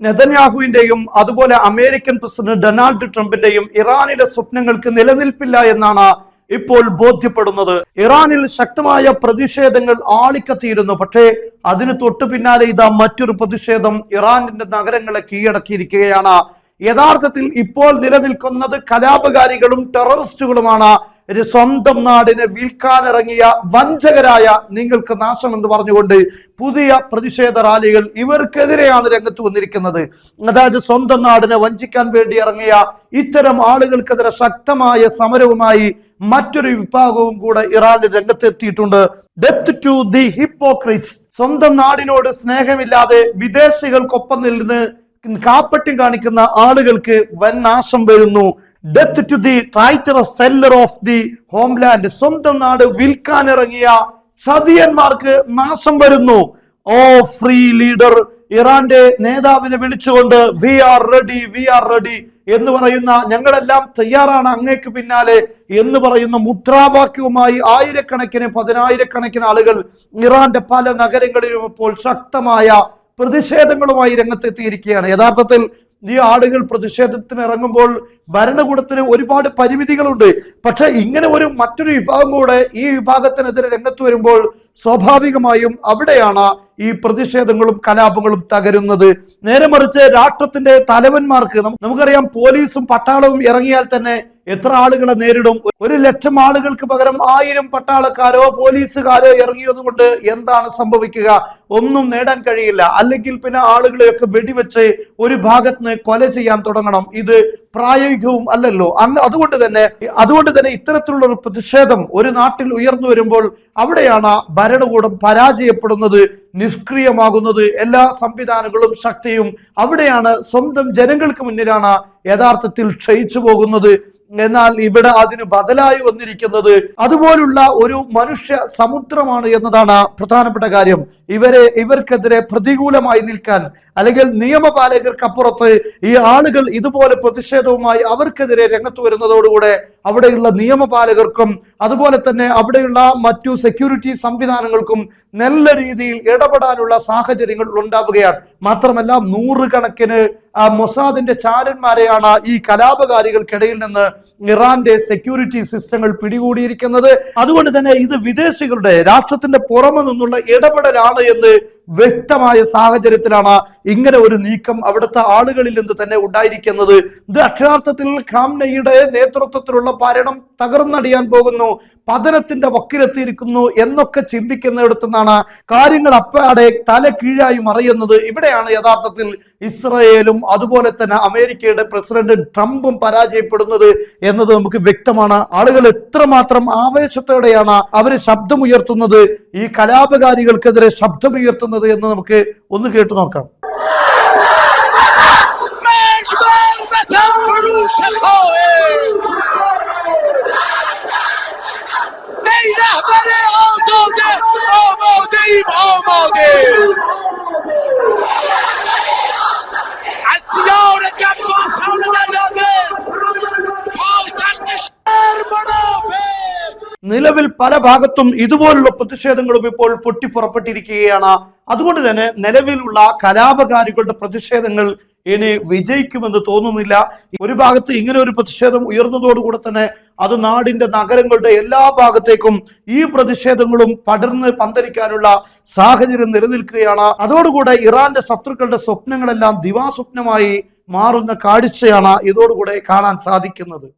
നെതന്യാഹുവിന്റെയും അതുപോലെ American president Donald ട്രംപിന്റെയും ഇറാനിലെ സ്വപ്നങ്ങൾക്ക് നിലനിൽപ്പില്ല എന്നാണ് ഇപ്പോൾ ബോധ്യപ്പെടുന്നത്. ഇറാനിൽ ശക്തമായ പ്രതിഷേധങ്ങൾ ആളിക്കത്തിയിരുന്നു. പക്ഷേ അതിന് തൊട്ടു പിന്നാലെ ഇതാ മറ്റൊരു പ്രതിഷേധം ഇറാനിന്റെ നഗരങ്ങളെ കീഴടക്കിയിരിക്കുകയാണ്. യഥാർത്ഥത്തിൽ ഇപ്പോൾ നിലനിൽക്കുന്നത് കലാപകാരികളും ടെററിസ്റ്റുകളുമാണ്. ഒരു സ്വന്തം നാടിനെ വിൽക്കാനിറങ്ങിയ വഞ്ചകരായ നിങ്ങൾക്ക് നാശം എന്ന് പറഞ്ഞുകൊണ്ട് പുതിയ പ്രതിഷേധ റാലികൾ ഇവർക്കെതിരെയാണ് രംഗത്ത് വന്നിരിക്കുന്നത്. അതായത് സ്വന്തം നാടിനെ വഞ്ചിക്കാൻ വേണ്ടി ഇറങ്ങിയ ഇത്തരം ആളുകൾക്കെതിരെ ശക്തമായ സമരവുമായി മറ്റൊരു വിഭാഗവും കൂടെ ഇറാനിൽ രംഗത്തെത്തിയിട്ടുണ്ട്. ഡെത്ത് ടു ദി ഹിപ്പോക്രിറ്റ്സ് സ്വന്തം നാടിനോട് സ്നേഹമില്ലാതെ വിദേശികൾക്കൊപ്പം നിന്ന് കാപ്പട്യം കാണിക്കുന്ന ആളുകൾക്ക് വൻ നാശം വരുന്നു. Death to the traitors seller of the homeland സ്വന്തം നാട് വിൽക്കാനിറങ്ങിയ ചതിയന്മാർക്ക് നാശം വരുന്നു. ഓ ഫ്രീ ലീഡർ ഇറാന്റെ നേതാവിനെ വിളിച്ചുകൊണ്ട് we are ready we are ready എന്ന് പറയുന്ന ഞങ്ങളെല്ലാം തയ്യാറാണ് അങ്ങേക്ക് പിന്നാലെ എന്ന് പറയുന്ന മുദ്രാവാക്യവുമായി ആയിരക്കണക്കിന് പതിനായിരക്കണക്കിന് ആളുകൾ ഇറാന്റെ പല നഗരങ്ങളിലും ഇപ്പോൾ ശക്തമായ പ്രതിഷേധങ്ങളുമായി രംഗത്തെത്തിയിരിക്കുകയാണ്. യഥാർത്ഥത്തിൽ ഈ ആളുകൾ പ്രതിഷേധത്തിന് ഇറങ്ങുമ്പോൾ ഭരണകൂടത്തിന് ഒരുപാട് പരിമിതികളുണ്ട്. പക്ഷെ ഇങ്ങനെ ഒരു മറ്റൊരു വിഭാഗം കൂടെ ഈ വിഭാഗത്തിനെതിരെ രംഗത്ത് വരുമ്പോൾ സ്വാഭാവികമായും അവിടെയാണ് ഈ പ്രതിഷേധങ്ങളും കലാപങ്ങളും തകരുന്നത്. നേരെ മറിച്ച് രാഷ്ട്രത്തിന്റെ തലവന്മാർക്ക് നമുക്കറിയാം പോലീസും പട്ടാളവും ഇറങ്ങിയാൽ തന്നെ എത്ര ആളുകളെ നേരിടും? ഒരു ലക്ഷം ആളുകൾക്ക് പകരം ആയിരം പട്ടാളക്കാരോ പോലീസുകാരോ ഇറങ്ങിയതുകൊണ്ട് എന്താണ് സംഭവിക്കുക? ഒന്നും നേടാൻ കഴിയില്ല. അല്ലെങ്കിൽ പിന്നെ ആളുകളെയൊക്കെ വെടിവെച്ച് ഒരു ഭാഗത്ത് നിന്ന് കൊല ചെയ്യാൻ തുടങ്ങണം. ഇത് പ്രായോഗികവും അല്ലല്ലോ. അന്ന് അതുകൊണ്ട് തന്നെ അതുകൊണ്ട് തന്നെ ഇത്തരത്തിലുള്ള ഒരു പ്രതിഷേധം ഒരു നാട്ടിൽ ഉയർന്നു വരുമ്പോൾ അവിടെയാണ് ഭരണകൂടം പരാജയപ്പെടുന്നത് നിഷ്ക്രിയമാകുന്നത്. എല്ലാ സംവിധാനങ്ങളും ശക്തിയും അവിടെയാണ് സ്വന്തം ജനങ്ങൾക്ക് മുന്നിലാണ് യഥാർത്ഥത്തിൽ ക്ഷയിച്ചു പോകുന്നത്. എന്നാൽ ഇവിടെ അതിന് ബദലായി വന്നിരിക്കുന്നത് അതുപോലുള്ള ഒരു മനുഷ്യ സമുദ്രമാണ് എന്നതാണ് പ്രധാനപ്പെട്ട കാര്യം. ഇവരെ ഇവർക്കെതിരെ പ്രതികൂലമായി നിൽക്കാൻ അല്ലെങ്കിൽ നിയമപാലകർക്കപ്പുറത്ത് ഈ ആളുകൾ ഇതുപോലെ പ്രതിഷേധവുമായി അവർക്കെതിരെ രംഗത്ത് വരുന്നതോടുകൂടെ അവിടെയുള്ള നിയമപാലകർക്കും അതുപോലെ തന്നെ അവിടെയുള്ള മറ്റു സെക്യൂരിറ്റി സംവിധാനങ്ങൾക്കും നല്ല രീതിയിൽ ഇടപെടാനുള്ള സാഹചര്യങ്ങൾ ഉണ്ടാവുകയാണ്. മാത്രമല്ല നൂറുകണക്കിന് മൊസാദിന്റെ ചാരന്മാരെയാണ് ഈ കലാപകാരികൾക്കിടയിൽ നിന്ന് ഇറാന്റെ സെക്യൂരിറ്റി സിസ്റ്റങ്ങൾ പിടികൂടിയിരിക്കുന്നത്. അതുകൊണ്ട് തന്നെ ഇത് വിദേശികളുടെ രാഷ്ട്രത്തിന്റെ പുറമെ നിന്നുള്ള ഇടപെടലാണ് എന്ന് വ്യക്തമായ സാഹചര്യത്തിലാണ് ഇങ്ങനെ ഒരു നീക്കം അവിടുത്തെ ആളുകളിൽ നിന്ന് തന്നെ ഉണ്ടായിരിക്കുന്നത്. ഇത് അക്ഷരാർത്ഥത്തിൽ ഖാംനയുടെ നേതൃത്വത്തിലുള്ള ഭരണം തകർന്നടിയാൻ പോകുന്നു. പതനത്തിന്റെ വക്കിലെത്തിയിരിക്കുന്നു എന്നൊക്കെ ചിന്തിക്കുന്നിടത്തു നിന്നാണ് കാര്യങ്ങൾ അപ്പാടെ തല കീഴായി മറയുന്നത്. ഇവിടെയാണ് യഥാർത്ഥത്തിൽ ഇസ്രയേലും അതുപോലെ തന്നെ അമേരിക്കയുടെ പ്രസിഡന്റ് ട്രംപും പരാജയപ്പെടുന്നത് എന്നത് നമുക്ക് വ്യക്തമാണ്. ആളുകൾ എത്രമാത്രം ആവേശത്തോടെയാണ് അവർ ശബ്ദമുയർത്തുന്നത്. ഈ കലാപകാരികൾക്കെതിരെ ശബ്ദമുയർത്തുന്നത് എന്ന് നമുക്ക് ഒന്ന് കേട്ടു നോക്കാം. فروش خواهد ای رهبر آزاده آماده ایم آماده از دیار گباسان دریاده پایتخت شهر منافق നിലവിൽ പല ഭാഗത്തും ഇതുപോലുള്ള പ്രതിഷേധങ്ങളും ഇപ്പോൾ പൊട്ടിപ്പുറപ്പെട്ടിരിക്കുകയാണ് അതുകൊണ്ട് തന്നെ നിലവിലുള്ള കലാപകാരികളുടെ പ്രതിഷേധങ്ങൾ ഇനി വിജയിക്കുമെന്ന് തോന്നുന്നില്ല. ഒരു ഭാഗത്ത് ഇങ്ങനെ ഒരു പ്രതിഷേധം ഉയർന്നതോടുകൂടെ തന്നെ അത് നാടിന്റെ നഗരങ്ങളുടെ എല്ലാ ഭാഗത്തേക്കും ഈ പ്രതിഷേധങ്ങളും പടർന്ന് പന്തലിക്കാനുള്ള സാഹചര്യം നിലനിൽക്കുകയാണ്. അതോടുകൂടെ ഇറാന്റെ ശത്രുക്കളുടെ സ്വപ്നങ്ങളെല്ലാം ദിവാസ്വപ്നമായി മാറുന്ന കാഴ്ചയാണ് ഇതോടുകൂടെ കാണാൻ സാധിക്കുന്നത്.